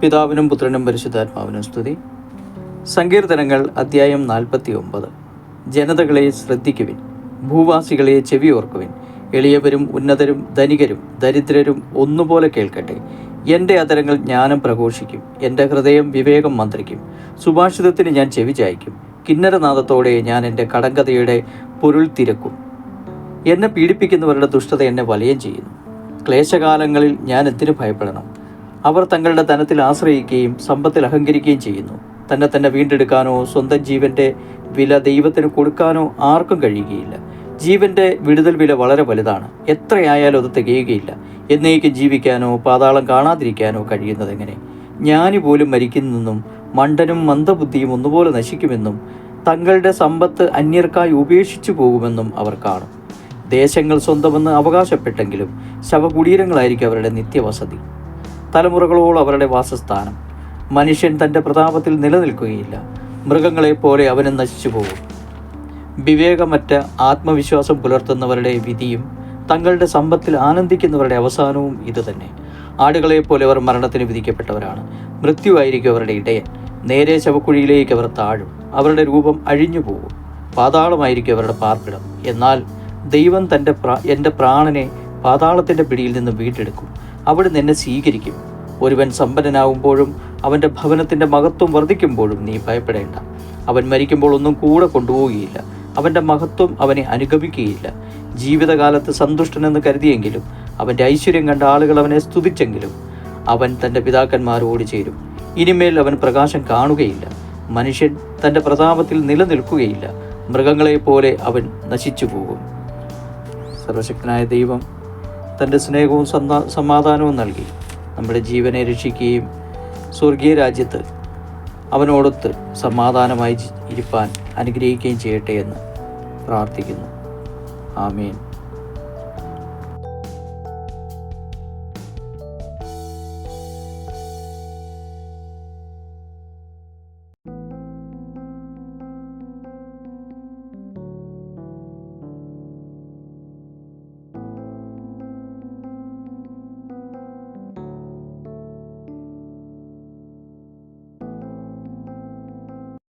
പിതാവിനും പുത്രനും പരിശുദ്ധാത്മാവിനും സ്തുതി. സങ്കീർത്തനങ്ങൾ അധ്യായം നാൽപ്പത്തി ഒമ്പത് ജനതകളെ ശ്രദ്ധിക്കുവിൻ. ഭൂവാസികളെ ചെവിയോർക്കുവിൻ. എളിയവരും ഉന്നതരും ധനികരും ദരിദ്രരും ഒന്നുപോലെ കേൾക്കട്ടെ. എന്റെ അതരങ്ങൾ ജ്ഞാനം പ്രഘോഷിക്കും. എന്റെ ഹൃദയം വിവേകം മന്ത്രിക്കും. സുഭാഷിതത്തിന് ഞാൻ ചെവി ചായ്ക്കും. കിന്നരനാഥത്തോടെ ഞാൻ എന്റെ കടങ്കഥയുടെ പൊരുൾ തിരക്കും. എന്നെ പീഡിപ്പിക്കുന്നവരുടെ ദുഷ്ടത എന്നെ വലയം ചെയ്യുന്നു. ക്ലേശകാലങ്ങളിൽ ഞാൻ എന്തിനു ഭയപ്പെടണം? അവർ തങ്ങളുടെ ധനത്തിൽ ആശ്രയിക്കുകയും സമ്പത്തിൽ അഹങ്കരിക്കുകയും ചെയ്യുന്നു. തന്നെ തന്നെ വീണ്ടെടുക്കാനോ സ്വന്തം ജീവന്റെ വില ദൈവത്തിന് കൊടുക്കാനോ ആർക്കും കഴിയുകയില്ല. ജീവന്റെ വിടുതൽ വില വളരെ വലുതാണ്. എത്രയായാലും അത് തികയുകയില്ല. എന്നേക്കും ജീവിക്കാനോ പാതാളം കാണാതിരിക്കാനോ കഴിയുന്നതെങ്ങനെ? ജ്ഞാനി പോലും മരിക്കുന്നെന്നും മണ്ടനും മന്ദബുദ്ധിയും ഒന്നുപോലെ നശിക്കുമെന്നും തങ്ങളുടെ സമ്പത്ത് അന്യർക്കായി ഉപേക്ഷിച്ചു പോകുമെന്നും അവർ കാണും. ദേശങ്ങൾ സ്വന്തമെന്ന് അവകാശപ്പെട്ടെങ്കിലും ശവകുടീരങ്ങളായിരിക്കും അവരുടെ നിത്യവസതി. തലമുറകളോളം അവരുടെ വാസസ്ഥാനം. മനുഷ്യൻ തന്റെ പ്രതാപത്തിൽ നിലനിൽക്കുകയില്ല. മൃഗങ്ങളെപ്പോലെ അവനും നശിച്ചു പോകും. വിവേകമറ്റ ആത്മവിശ്വാസം പുലർത്തുന്നവരുടെ വിധിയും തങ്ങളുടെ സമ്പത്തിൽ ആനന്ദിക്കുന്നവരുടെ അവസാനവും ഇതുതന്നെ ആടുകളെപ്പോലെ അവർ മരണത്തിന് വിധിക്കപ്പെട്ടവരാണ്. മൃത്യുവായിരിക്കും അവരുടെ ഇടയൻ. നേരെ ശവക്കുഴിയിലേക്ക് അവർ താഴും. അവരുടെ രൂപം അഴിഞ്ഞു പോകും. പാതാളമായിരിക്കും അവരുടെ പാർപ്പിടം. എന്നാൽ ദൈവം തന്റെ പ്രാ എന്റെ പ്രാണനെ പാതാളത്തിന്റെ പിടിയിൽ നിന്ന് വീണ്ടെടുക്കും. അവിടുന്ന് എന്നെ സ്വീകരിക്കും. ഒരുവൻ സമ്പന്നനാവുമ്പോഴും അവന്റെ ഭവനത്തിന്റെ മഹത്വം വർദ്ധിക്കുമ്പോഴും നീ ഭയപ്പെടേണ്ട. അവൻ മരിക്കുമ്പോൾ ഒന്നും കൂടെ കൊണ്ടുപോവുകയില്ല. അവന്റെ മഹത്വം അവനെ അനുഗമിക്കുകയില്ല. ജീവിതകാലത്ത് സന്തുഷ്ടനെന്ന് കരുതിയെങ്കിലും അവന്റെ ഐശ്വര്യം കണ്ട ആളുകൾ അവനെ സ്തുതിച്ചെങ്കിലും അവൻ തന്റെ പിതാക്കന്മാരോട് ചേരും. ഇനിമേൽ അവൻ പ്രകാശം കാണുകയില്ല. മനുഷ്യൻ തന്റെ പ്രതാപത്തിൽ നിലനിൽക്കുകയില്ല. മൃഗങ്ങളെപ്പോലെ അവൻ നശിച്ചു പോകും സർവശക്തനായ ദൈവം തന്റെ സ്നേഹവും സന്താ സമാധാനവും നൽകി. നമ്മുടെ ജീവനെ രക്ഷിക്കുകയും സ്വർഗീയ രാജ്യത്ത് അവനോടൊത്ത് സമാധാനമായി ഇരിപ്പാൻ അനുഗ്രഹിക്കുകയും ചെയ്യട്ടെ എന്ന് പ്രാർത്ഥിക്കുന്നു. ആമേൻ.